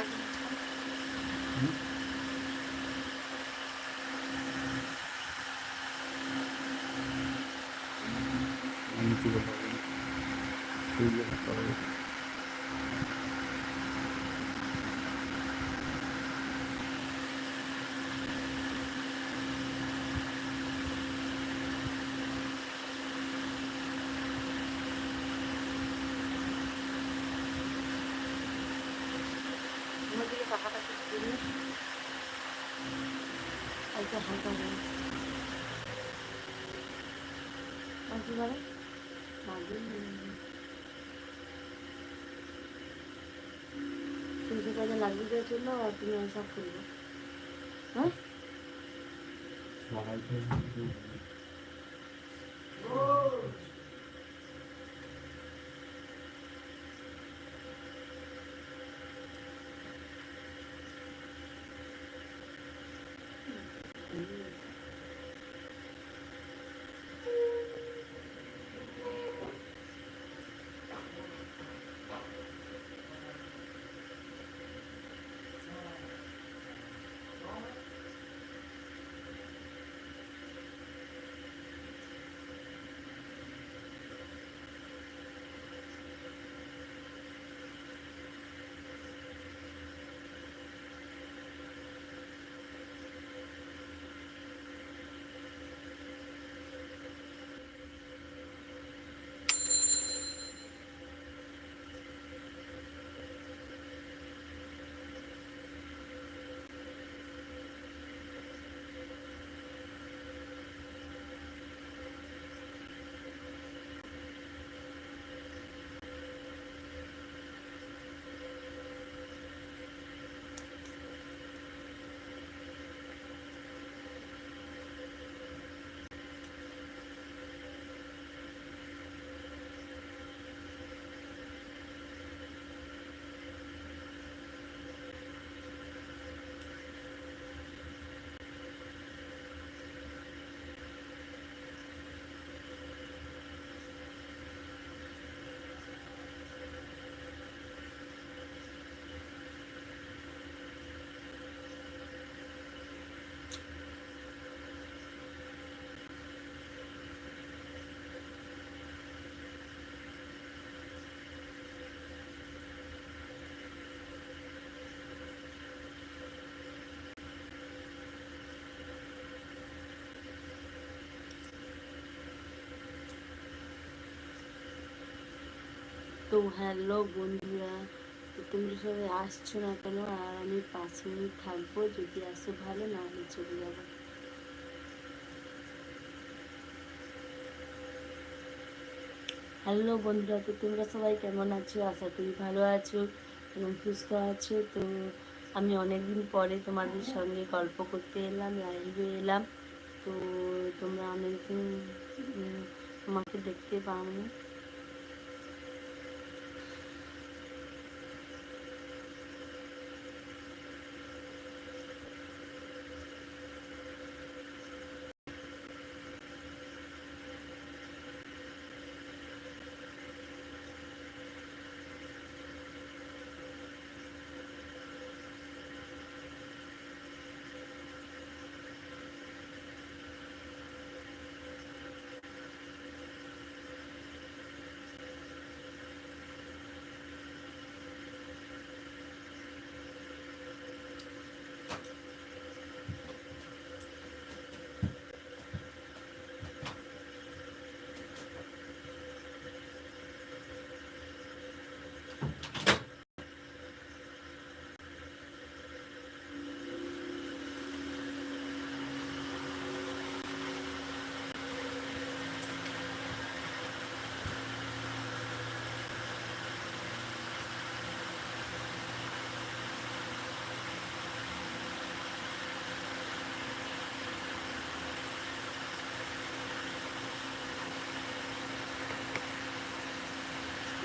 más. একটু হালকা দিন আর করে তিনশো টাকা লাগবে দিয়ে চলল আর তুমি সব করব হ্যাঁ? তো হ্যালো বন্ধুরা, তো তোমরা সবাই আসছো না কেন? আর আমি পাঁচ মিনিট থাকব, যদি আসো ভালো না হলে চলে যাব। হ্যালো বন্ধুরা, তো তোমরা সবাই কেমন আছো? আশা করি ভালো আছো এবং সুস্থ আছো। তো আমি অনেকদিন পরে তোমাদের সঙ্গে গল্প করতে এলাম লাইভে এলাম। তো তোমরা অনেকদিন আমাকে দেখতে পাওনি।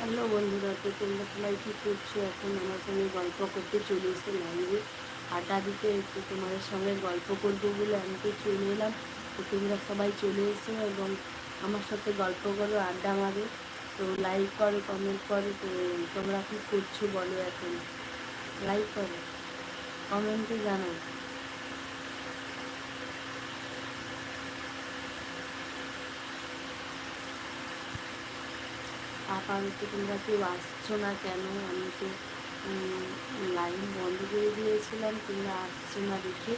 হ্যালো বন্ধুরা, তো তোমরা সবাই কী করছ? এখন আমার সঙ্গে গল্প করতে চলে এসে লাইভে। আড্ডা দিতে একটু তোমাদের সঙ্গে গল্প করব বলে আমি তো চলে এলাম। তো তোমরা সবাই চলে এসো এবং আমার সাথে গল্প করো, আড্ডা মারো। তো লাইক করো কমেন্ট করো, তো তোমরা কী করছ বলো এখন? লাইক করো কমেন্টে জানাও। আপাতত তোমরা কেউ আসছো না কেন? আমি তো লাইন বন্ধ করে দিয়েছিলাম, তোমরা আসছো না দেখে।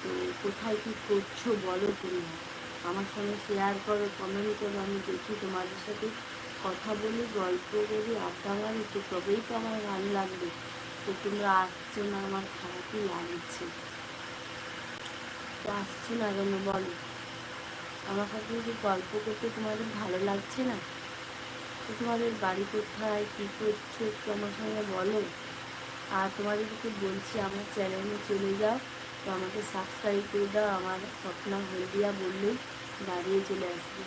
তো কোথায় কী করছ বলো তোমরা আমার সঙ্গে শেয়ার করো কমেন্ট করো, আমি দেখি তোমাদের সাথে কথা বলি, গল্প করি, আড্ডা মারি, তো তবেই তো আমার ভালো লাগবে। তো তোমরা আসছো না, আমার খারাপই লাগছে। তো আসছো না কেন বলো? আমার সাথে যদি গল্প করতে তোমাদের ভালো লাগছে না তোমাদের বাড়ি কোথায়, কী করছ একটু আমার সঙ্গে বলো। আর তোমাদেরকে বলছি, আমার চ্যানেলে চলে যাও, তো আমাকে সাবস্ক্রাইব করে দাও, আমার স্বপ্না হলদিয়া বললেই দাঁড়িয়ে চলে আসবে।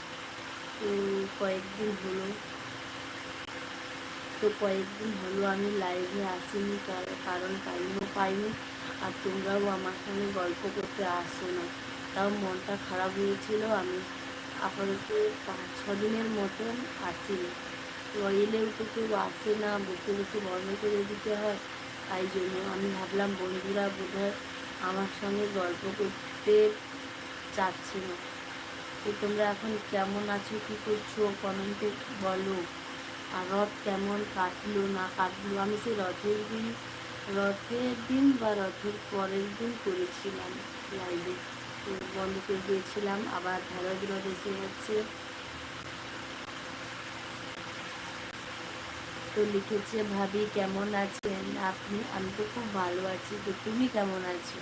তো কয়েকদিন হলো, তো কয়েকদিন হলো আমি লাইভে আসিনি কার- কারণ টাইমও পাইনি, আর তোমরাও আমার সঙ্গে গল্প করতে আসো না। তাও মনটা খারাপ হয়েছিল, আমি আপাতত পাঁচ ছ দিনের মতন আসিনি। তো এলেও তো কেউ আসে না, বসে বসে বন্ধ করে দিতে হয়। তাই জন্য আমি ভাবলাম, বন্ধুরা বোধহয় আমার সঙ্গে গল্প করতে চাচ্ছে না। তো তোমরা এখন কেমন আছো, কী করছ? কমেন্টে বলো। আর রথ কেমন কাটলো, না কাটলো? আমি সেই রথের দিন রথের দিন বা রথের পরের দিন করেছিলাম লাইভে বন্ধ করে দিয়েছিলাম, আবার রথ এসে গেছে তো লিখেছে, ভাবি, কেমন আছেন? আপনি, আমি তো খুব ভালো আছি। তো তুমি কেমন আছো?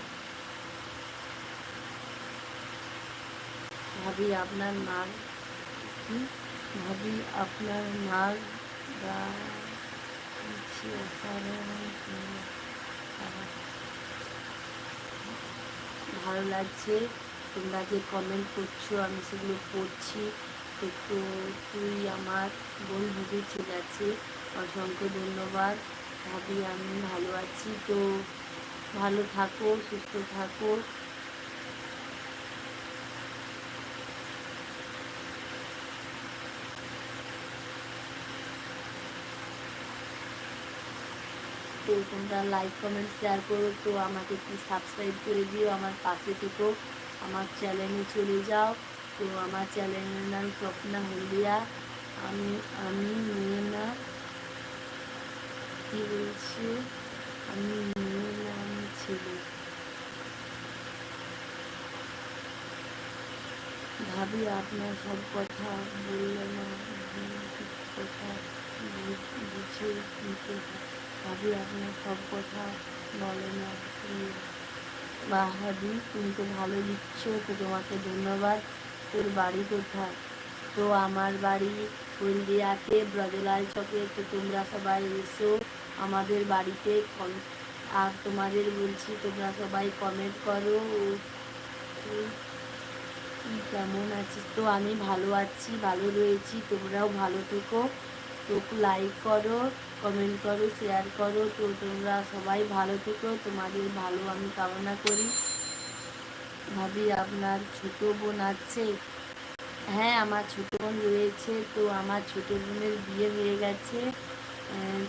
ভাবি, আপনার নাম কি? ভাবি, আপনার নাক ভালো লাগছে। তোমরা যে কমেন্ট করছ, আমি সেগুলো পড়ছি। তো তুই আমার বোন ভাবি ঠিক আছে অসংখ্য ধন্যবাদ। ভাবি, আমি ভালো আছি তো। ভালো থাকো, সুস্থ থাকো। তো তোমরা লাইক কমেন্ট শেয়ার করো তো, আমাকে একটু সাবস্ক্রাইব করে দিও, আমার পাশে থেকো, আমার চ্যানেলে চলে যাও। তো আমার চ্যানেলের নাম স্বপ্না হলদিয়া। আমি আমি মেয়ে না বলছি আমি মেয়ে না আমি ছেলে। ভাবি আপনার সব কথা বললে না কথা বুঝে নিতে। ভাবি আপনার সব কথা বলে না উম, বা ভাবি তুমি তো ভালো লিখছো তো তোমাকে ধন্যবাদ। তোর বাড়ি কোথায়? তো আমার বাড়ি হলদিয়াতে ব্রজলাল চকে তো তোমরা সবাই এসো আমাদের বাড়িতে আর তোমাদের বলছি তোমরা সবাই কমেন্ট করো। কেমন আছিস? তো আমি ভালো আছি, ভালো রয়েছি, তোমরাও ভালো থেকো। তো লাইক করো কমেন্ট করো শেয়ার করো। তো তোমরা সবাই ভালো থেকো, তোমাদের ভালো আমি কামনা করি। ভাবি আপনার ছোট বোন আছে? হ্যাঁ আমার ছোটো বোন রয়েছে, তো আমার ছোটো বোনের বিয়ে হয়ে গেছে।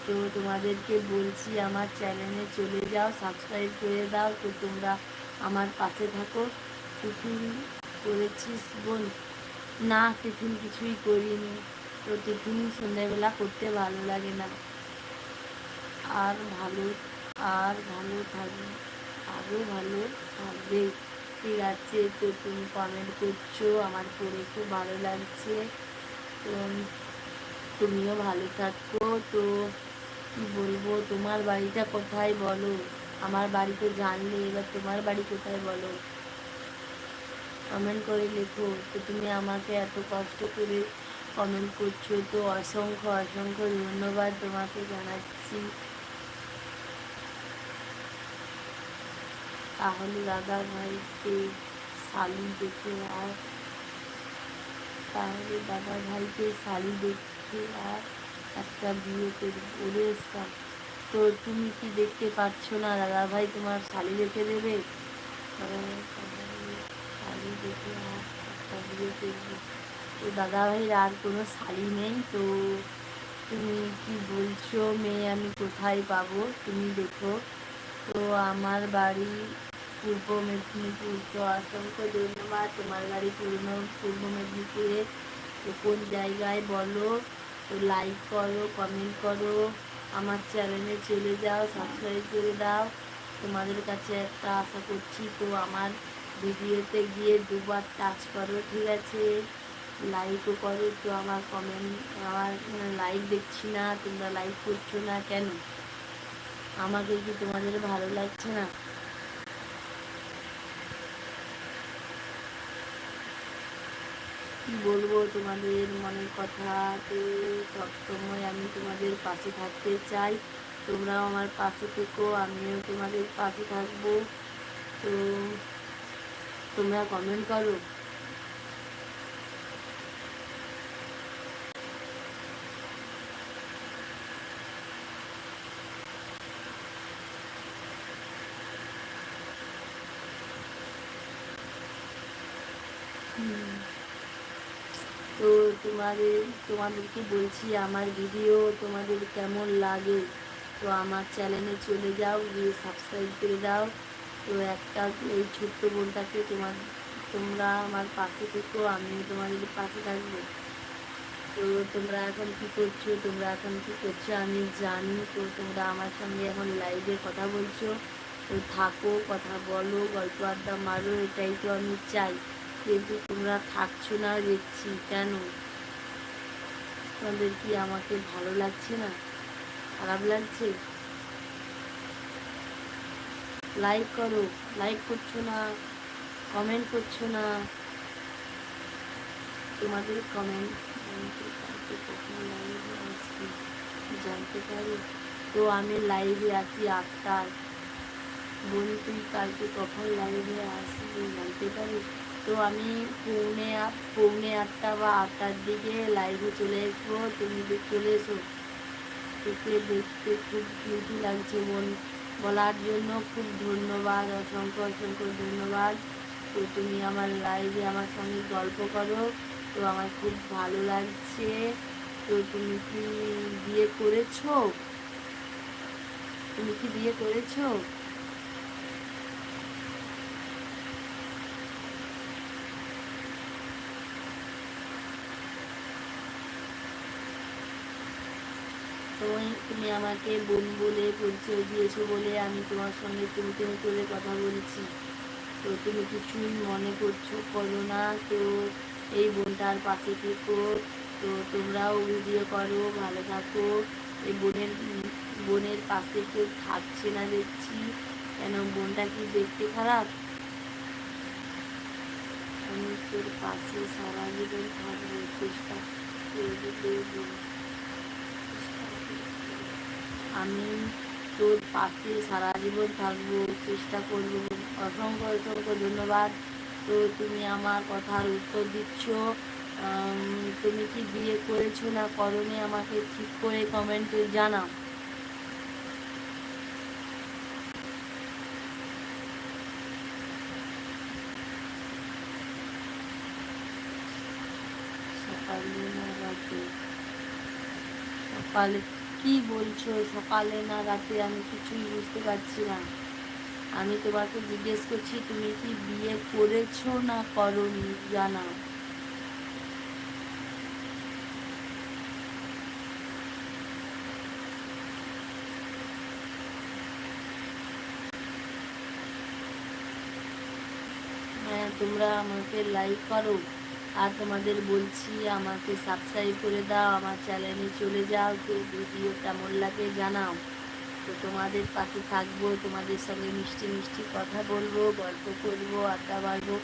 তো তোমাদেরকে বলছি, আমার চ্যানেলে চলে যাও সাবস্ক্রাইব করে দাও, তো তোমরা আমার পাশে থাকো। টিফিন করেছিস বোন? না, টিফিন কিছুই করিনি। তো টিফিন সন্ধ্যাবেলা করতে ভালো লাগে না। আর ভালো আর ভালো থাকবে আরও ভালো থাকবে। ঠিক আছে তো তুমি কমেন্ট করছ, আমার পড়ে খুব ভালো লাগছে। তো তুমিও ভালো থাকো। তো কি বলব, তোমার বাড়িটা কোথায় বলো? আমার বাড়ি তো জানলে, এবার তোমার বাড়ি কোথায় বলো? কমেন্ট করে লেখো। তো তুমি আমাকে এত কষ্ট করে কমেন্ট করছ, তো অসংখ্য অসংখ্য ধন্যবাদ তোমাকে জানাচ্ছি। তাহলে দাদা ভাইকে শালি দেখে আর তাহলে দাদা ভাইকে শালি দেখে আর একটা বিয়ে করে করে এসতাম তো তুমি কি দেখতে পাচ্ছ না? দাদা ভাই তোমার শালি রেখে দেবে? শালি রেখে আর একটা বিয়ে করব। তো দাদা ভাইয়ের আর কোনো শালি নেই। তো তুমি কি বলছো? মেয়ে আমি কোথায় পাবো? তুমি দেখো। তো আমার বাড়ি পূর্ব মেদিনীপুর তো অসংখ্য ধন্যবাদ তোমার বাড়ি পূর্ণ পূর্ব মেদিনীপুরে কোন জায়গায় বলো, তো লাইক করো কমেন্ট করো, আমার চ্যানেলে চলে যাও সাবস্ক্রাইব করে দাও। তোমাদের কাছে একটা আশা করছি, তো আমার ভিডিওতে গিয়ে দুবার টাচ করো, ঠিক আছে? লাইকও করো, তো আমার কমেন্ট আমার লাইক দেখছি না, তোমরা লাইক করছ না কেন? আমাকে কি তোমাদের ভালো লাগছে না? কি বলব তোমাদের মনের কথা তো সবসময় আমি তোমাদের পাশে থাকতে চাই। তোমরাও আমার পাশে থেকো, আমিও তোমাদের পাশে থাকব। তো তোমরা কমেন্ট করো। হুম। তো তোমাদের, তোমাদেরকে বলছি, আমার ভিডিও তোমাদের কেমন লাগে? তো আমার চ্যানেলে চলে যাও, গিয়ে সাবস্ক্রাইব করে দাও। তো একটা এই ছোট্ট বোনটাকে তোমার, তোমরা আমার পাশে থেকো, আমিও তোমাদের পাশে থাকব। তো তোমরা এখন কি করছ? তোমরা এখন কি করছ? আমি জানি, তো তোমরা আমার সঙ্গে এখন লাইভে কথা বলছো। তো থাকো, কথা বলো, গল্প আড্ডা মারো, এটাই তো আমি চাই। কিন্তু তোমরা থাকছো না, দেখছি কেন? তোমাদের কি আমাকে ভালো লাগছে না? খারাপ লাগছে? লাইক করো লাইক করছ না কমেন্ট করছ না? তোমাদের কমেন্ট জানতে পারি তো আমি লাইভে আছি আটটার বোন তুই কালকে কখন লাইভে আসবি জানতে পারি তো আমি পৌনে পৌনে আটটা বা আটটার দিকে লাইভে চলে আসব। তুমি চলে এসো, তোকে দেখতে খুব কিউটি লাগছে বোন বলার জন্য খুব ধন্যবাদ, অসংখ্য অসংখ্য ধন্যবাদ। তো তুমি আমার লাইভে আমার সঙ্গে গল্প করো, তো আমার খুব ভালো লাগছে। তো তুমি কি বিয়ে করেছ? তুমি কি বিয়ে করেছ? তুমি আমাকে বোন বলে পরিচয় দিয়েছ বলে আমি তোমার সঙ্গে তুমি তুমি করে কথা বলছি। তো তুমি কিছুই মনে করছ, করো না। তো এই বোনটার পাশে থেকো। তো তোমরাও ভিডিও করো, ভালো থাকো। এই বোনের বোনের পাশে কেউ থাকছে না দেখছি। কেন, বোনটা কি দেখতে খারাপ? আমি তোর পাশে সারা জীবন থাকব, চেষ্টা দেখব। আমি তোর পাশে সারা জীবন থাকব, চেষ্টা করব। অসংখ্য অসংখ্য ধন্যবাদ। তো তুমি আমার কথার উত্তর দিচ্ছ। তুমি কি বিয়ে করেছ না করনি? আমাকে ঠিক করে কমেন্টে জানাও। সকালে সকালে কি বলছো? সকালে না রাতে আমি কিছুই বুঝতে পারছি না। আমি তোমাকে জিজ্ঞেস করছি, তুমি কি বিয়ে করেছ না করনি? জানাও। হ্যাঁ তোমরা আমাকে লাইক করো। আর তোমাদের বলছি, আমাকে সাবস্ক্রাইব করে দাও, আমার চ্যানেলে চলে যাও, তো ভিডিও কেমন লাগে জানাও। তো তোমাদের পাশে থাকব, তোমাদের সঙ্গে মিষ্টি মিষ্টি কথা বলব, গল্প করব, আড্ডা বাড়বো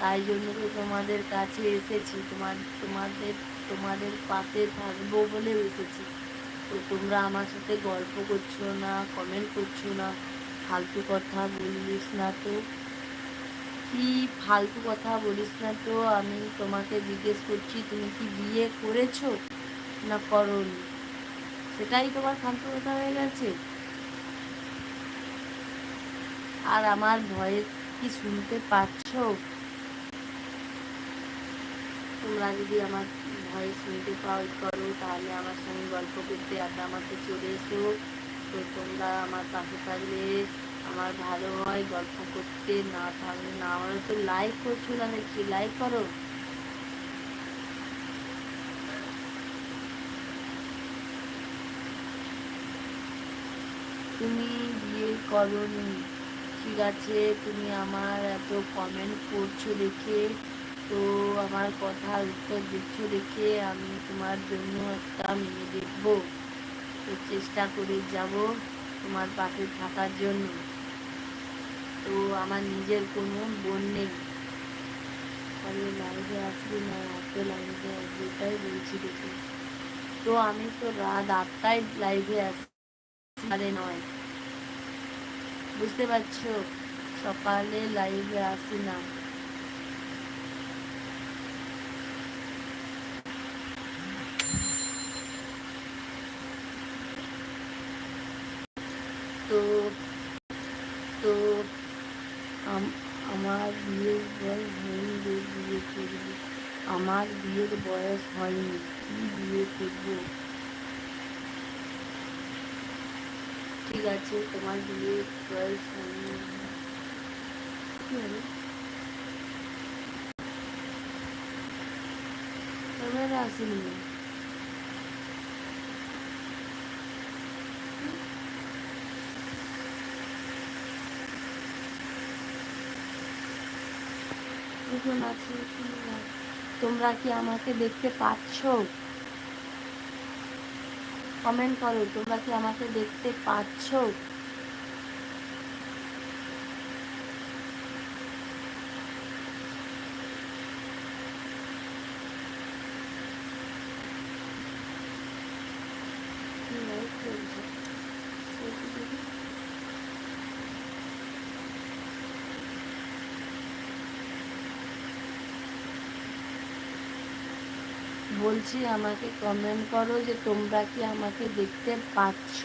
তাই জন্য তো তোমাদের কাছে এসেছি, তোমার, তোমাদের তোমাদের পাশে থাকব বলে এসেছি। তো তোমরা আমার সাথে গল্প করছ না কমেন্ট করছ না, ফালতু কথা বলিস না তো। কি ফালতু কথা বলিস না তো? আমি তোমাকে জিজ্ঞেস করছি, তুমি কি বিয়ে করেছ না করনি? সেটাই তোমার ফালতু কথা হয়ে গেছে। আর আমার ভয়েস কি শুনতে পাচ্ছ? তোমরা যদি আমার ভয়েস শুনতে পাও, করো, তাহলে আমার সঙ্গে গল্প করতে আড্ডা মারতে চলে এসো। তো তোমরা আমার পাশে থাকলে আমার ভালো হয়, গল্প করতে না থাকলে না। আমার তো লাইক করছ না দেখি লাইক করো? তুমি বিয়ে করনি, ঠিক আছে, তুমি আমার এত কমেন্ট করছ দেখে, তো আমার কথার উত্তর দিচ্ছ দেখে, আমি তোমার জন্য একটা মেয়ে দেখব। তো চেষ্টা করে যাব তোমার পাশে থাকার জন্য। তো আমার নিজের কোনো বোন নেই। তাহলে লাইভে আসবি না রাতে লাইভে আসবি, এটাই বলছি দেখে তো আমি তো রাত আটটায় লাইভে আসি আরে নয়। বুঝতে পারছ? সকালে লাইভে আসি না। তো আম- আমার বিয়ের বয়স হয়নি রে বিয়ে করব আমার বিয়ের বয়স হয়নি, কি বিয়ে করব? ঠিক আছে, তোমার বিয়ের বয়স হয়নি। কি আসেনি। এখন আছে তোমরা কি আমাকে দেখতে পাচ্ছ? কমেন্ট করো তোমরা কি আমাকে দেখতে পাচ্ছ কি live চলছে? দেখি দেখি। বলছি আমাকে কমেন্ট করো যে তোমরা কি আমাকে দেখতে পাচ্ছ?